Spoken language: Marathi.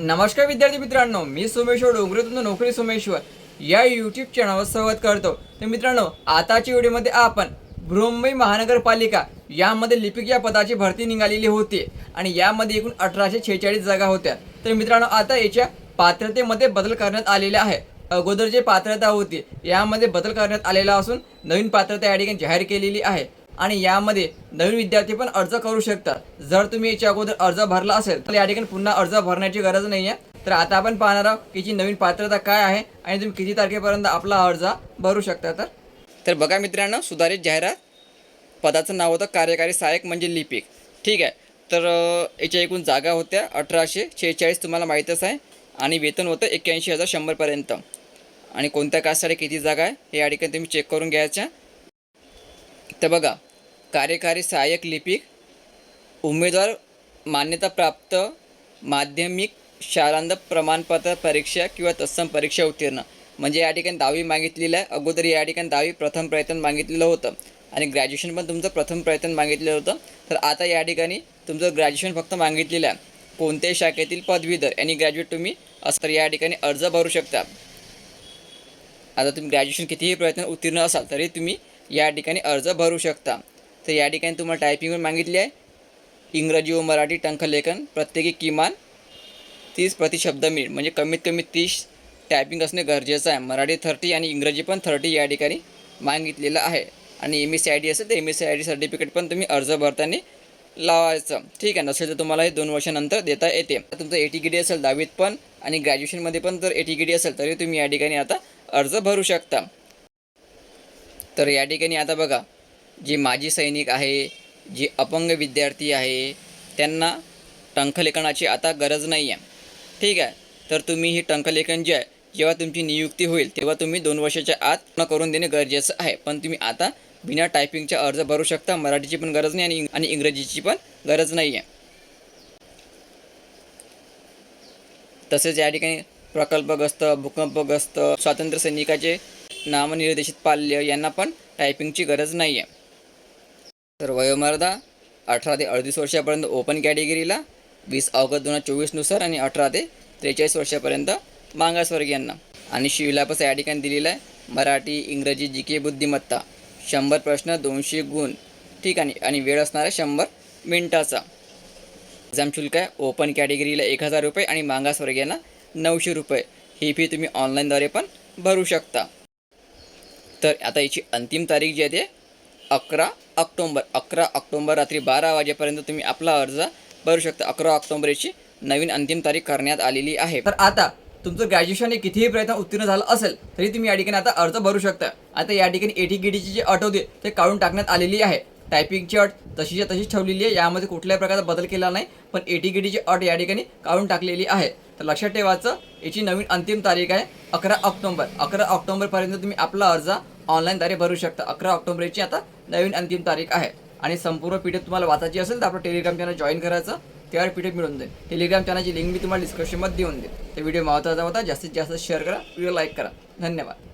नमस्कार विद्यार्थी मित्रांनो मी सोमेश्वर डोंगरे तुमचं नोकरी सोमेश्वर. या यूट्यूब चॅनलवर स्वागत करतो. तर मित्रांनो आताच्या व्हिडिओमध्ये आपण मुंबई महानगरपालिका यामध्ये लिपिक या पदाची भरती निघालेली होती आणि यामध्ये एकूण अठराशे छेचाळीस जागा होत्या. तर मित्रांनो आता याच्या पात्रतेमध्ये बदल करण्यात आलेला आहे. अगोदर जे पात्रता होती यामध्ये बदल करण्यात आलेला असून नवीन पात्रता या ठिकाणी जाहीर केलेली आहे. आणि यामध्ये नवीन विद्यार्थी पण अर्ज करू शकतात. जर तुम्ही याच्या अगोदर अर्ज भरला असेल तर या ठिकाणी पुन्हा अर्ज भरण्याची गरज नाही आहे तर आता आपण पाहणार आहोत की जी नवीन पात्रता काय आहे आणि तुम्ही किती तारखेपर्यंत आपला अर्ज भरू शकता. तर तर बघा मित्रांनो सुधारित जाहिरात पदाचं नाव होतं कार्यकारी सहाय्यक म्हणजे लिपिक. ठीक आहे? तर याच्या एकूण जागा होत्या अठराशे शेहेचाळीस तुम्हाला माहीतच आहे. आणि वेतन होतं एक्क्याऐंशी हजार शंभरपर्यंत. आणि कोणत्या कास्टसाठी किती जागा आहे हे या ठिकाणी तुम्ही चेक करून घ्यायच्या तर बघा कार्यकारी सहाय्यक लिपिक उमेदवार मान्यताप्राप्त माध्यमिक शालांत प्रमाणपत्र परीक्षा किंवा तत्सम परीक्षा उत्तीर्ण. म्हणजे या ठिकाणी दहावी मागितलेलं आहे. अगोदर या ठिकाणी दहावी प्रथम प्रयत्न मागितलेलं होतं. आणि ग्रॅज्युएशन पण तुमचं प्रथम प्रयत्न मागितलेलं होतं. तर आता या ठिकाणी तुमचं ग्रॅज्युएशन फक्त मागितलेलं आहे. कोणत्याही शाखेतील पदवीधर आणि ग्रॅज्युएट तुम्ही असं तर या ठिकाणी अर्ज भरू शकता. आता तुम्ही ग्रॅज्युएशन कितीही प्रयत्न उत्तीर्ण असाल तरी तुम्ही या ठिकाणी अर्ज भरू शकता. तर या ठिकाणी तुम्हाला टायपिंग पण मागितली आहे. इंग्रजी व मराठी टंकलेखन प्रत्येकी किमान तीस प्रतिशब्द मिनिट म्हणजे कमीत कमी तीस टायपिंग असणे गरजेचं आहे. मराठी थर्टी आणि इंग्रजी पण थर्टी या ठिकाणी मागितलेलं आहे. आणि M S C I D असेल तर M S C I D certificate पण तुम्ही अर्ज भरताना लावायचं. ठीक आहे नसेल तर तुम्हाला हे दोन वर्षानंतर देता येते. तुमचं ए टी डी असेल दहावीत पण आणि ग्रॅज्युएशनमध्ये पण जर ए टी डी असेल तरी तुम्ही या ठिकाणी आता अर्ज भरू शकता. तर या ठिकाणी आता बघा जे माजी सैनिक आहे जे अपंग विद्यार्थी आहे त्यांना टंकलेखनाची आता गरज नाही आहे ठीक आहे? तर तुम्ही ही टंकलेखन जे आहे जेव्हा तुमची नियुक्ती होईल तेव्हा तुम्ही दोन वर्षाच्या आत पूर्ण करून देणे गरजेचं आहे. पण तुम्ही आता बिना टायपिंगचा अर्ज भरू शकता मराठीची पण गरज नाही आणि आणि इंग्रजीची पण गरज नाही आहे तसेच या ठिकाणी प्रकल्पग्रस्त भूकंपग्रस्त स्वातंत्र्य सैनिकाचे नामनिर्देशित पाल्य यांना पण टायपिंगची गरज नाही आहे तर वयोमर्यादा अठरा ते अडतीस वर्षापर्यंत ओपन कॅटेगरीला वीस ऑगस्ट दोन हजार चोवीसनुसार आणि अठरा ते त्रेचाळीस वर्षापर्यंत मागासवर्गीयांना आणि शिवलापस या ठिकाणी दिलेला आहे मराठी इंग्रजी जी के बुद्धिमत्ता. शंभर प्रश्न दोनशे गुण ठीक आहे आणि वेळ असणार आहे शंभर मिनटाचा. एक्झाम शुल्क आहे ओपन कॅटेगरीला एक हजार रुपये आणि मागासवर्गीयांना नऊशे रुपये. ही फी तुम्ही ऑनलाईनद्वारे पण भरू शकता. तर आता याची अंतिम तारीख जी आहे ते अकरा ऑक्टोंबर अकरा ऑक्टोंबर रात्री बारा वाजेपर्यंत तुम्ही आपला अर्ज भरू शकता. अकरा ऑक्टोंबर याची नवीन अंतिम तारीख करण्यात आलेली आहे. तर आता तुमचं ग्रॅज्युएशन हे कितीही प्रयत्न उत्तीर्ण झालं असेल तरी तुम्ही या ठिकाणी आता अर्ज भरू शकता. आता या ठिकाणी एटी गिटीची जी अट होती ते काढून टाकण्यात आलेली आहे. टायपिंगची अट तशीच्या तशीच ठेवलेली आहे यामध्ये कुठल्याही प्रकारचा बदल केला नाही पण एटी गिटीची अट या ठिकाणी काढून टाकलेली आहे. तर लक्षात ठेवायचं याची नवीन अंतिम तारीख आहे अकरा ऑक्टोंबर. अकरा ऑक्टोंबरपर्यंत तुम्ही आपला अर्ज ऑनलाईनद्वारे भरू शकता. अकरा ऑक्टोबरची आता नवीन अंतिम तारीख आहे. आणि संपूर्ण पी तुम्हाला वाचायची असेल तर आपलं टेलिग्राम चॅनल जॉईन करायचं. त्यावर पी मिळून जाईल. टेलिग्राम चॅनलची लिंक मी तुम्हाला डिस्क्रिप्शनमध्ये देऊन देईल. तर व्हिडिओ महत्त्वाचा होता. जास्तीत जास्त शेअर करा. व्हिडिओ लाईक करा. धन्यवाद.